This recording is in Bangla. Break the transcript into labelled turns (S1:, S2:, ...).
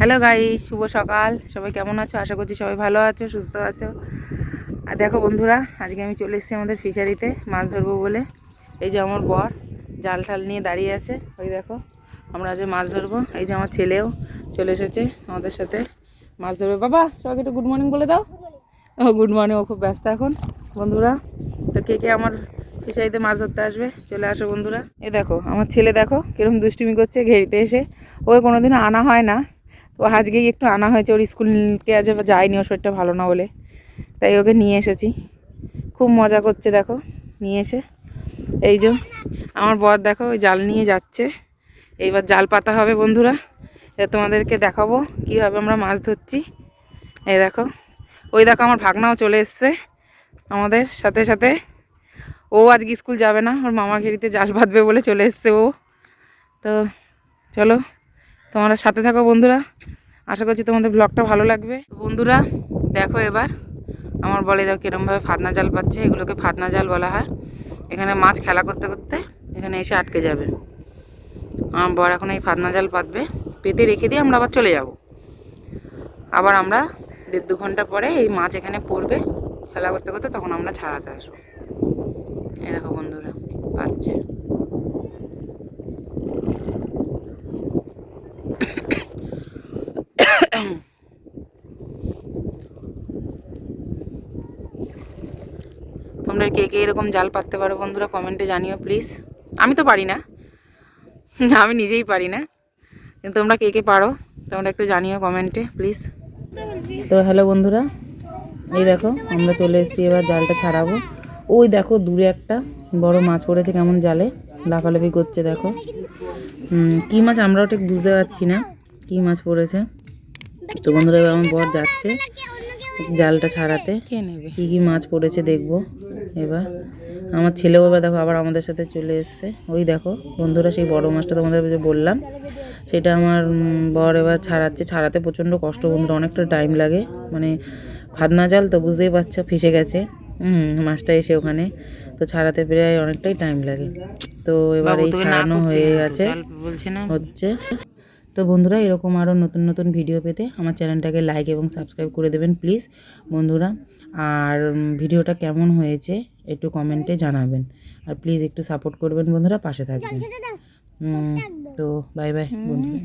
S1: হ্যালো গাই শুভ সকাল। সবাই কেমন আছো? আশা করছি সবাই ভালো আছো, সুস্থ আছো। আর দেখো বন্ধুরা, আজকে আমি চলে এসেছি আমাদের ফিশারিতে মাছ ধরবো বলে। এই যে আমার বর, জাল ঠাল নিয়ে দাঁড়িয়ে আছে। ওই দেখো, আমরা আজ মাছ ধরবো। এই যে আমার ছেলেও চলে এসেছে আমাদের সাথে মাছ ধরবে। বাবা, সবাইকে একটু গুড মর্নিং বলে দাও। ও গুড মর্নিং ও খুব ব্যস্ত এখন। বন্ধুরা, তো কে কে আমার ফিশারিতে মাছ ধরতে আসবে? চলে আসো বন্ধুরা। এ দেখো, আমার ছেলে দেখো কীরকম দুষ্টুমি করছে, ঘেরিতে এসে। ওকে কোনোদিনও আনা হয় না। তো আজকেই একটু আনা হয়েছে, ওর স্কুলকে আজ যায়নি, ওর শরীরটা ভালো না বলে। তাই ওকে নিয়ে এসেছি। খুব মজা করছে, দেখো, নিয়ে এসে। এই যে, আমার বর দেখো, ওই জাল নিয়ে যাচ্ছে। এইবার জাল পাতা হবে, বন্ধুরা। তোমাদেরকে দেখাবো কীভাবে আমরা মাছ ধরছি। এই দেখো, ওই দেখো, আমার ভাগনাও চলে এসছে আমাদের সাথে সাথে। ও আজকে স্কুল যাবে না, ওর মামা ঘেরিতে জাল বাঁধবে বলে চলে এসছে ও। তো চলো তোমরা সাথে থাকো বন্ধুরা। আশা করছি তোমাদের ব্লগটা ভালো লাগবে। বন্ধুরা, দেখো এবার আমার বলে দেখো কীরমভাবে ফাতনা জাল পাচ্ছে। এগুলোকে ফাতনা জাল বলা হয়। এখানে মাছ খেলা করতে করতে এখানে এসে আটকে যাবে। আমার বর এখন এই ফাতনা জাল পাতবে। পেতে রেখে দিয়ে আমরা আবার চলে যাব। আবার আমরা দেড় দু ঘণ্টা পরে এই মাছ এখানে পড়বে। খেলা করতে করতে তখন আমরা ছাড়াতে আসব। এই দেখো বন্ধুরা, পাচ্ছে। তোমরা কে কে এরকম জাল পাততে পারো বন্ধুরা, কমেন্টে জানিও প্লিজ আমি তো পারি না। আমি নিজেই পারি না। কিন্তু তোমরা কে কে পারো, তোমরা একটু জানিও কমেন্টে প্লিজ তো হ্যালো বন্ধুরা, এই দেখো, আমরা চলে এসেছি, এবার জালটা ছাড়াবো। ওই দেখো, দূরে একটা বড় মাছ পড়েছে কেমন জালে। লাফালাফি করছে, দেখো। কী মাছ? আমরাও ঠিক বুঝতে পারছি না, কী মাছ পড়েছে। তো বন্ধুরা এবার আমার বর যাচ্ছে জালটা ছাড়াতে। কে কী কী মাছ পড়েছে দেখব এবার। আমার ছেলেও এবার দেখো আবার আমাদের সাথে চলে এসছে। ওই দেখো বন্ধুরা সেই বড় মাছটা তোমাদের বললাম সেটা আমার বর এবার ছাড়াচ্ছে। ছাড়াতে প্রচণ্ড কষ্ট বন্ধুরা অনেকটা টাইম লাগে। মানে খাদনা জাল তো বুঝতেই পারছ ফেসে গেছে। হুম মাছটা এসে ওখানে। তো ছাড়াতে প্রায় অনেকটাই টাইম লাগে। তো এবার এই ছাড়ানো হয়ে গেছে। হচ্ছে তো বন্ধুরা এরকম আরও নতুন নতুন ভিডিও পেতে আমার চ্যানেলটাকে লাইক এবং সাবস্ক্রাইব করে দেবেন প্লিজ বন্ধুরা। আর ভিডিওটা কেমন হয়েছে একটু কমেন্টে জানাবেন। আর প্লিজ একটু সাপোর্ট করবেন বন্ধুরা পাশে থাকবেন। তো বাই বাই বন্ধুরা।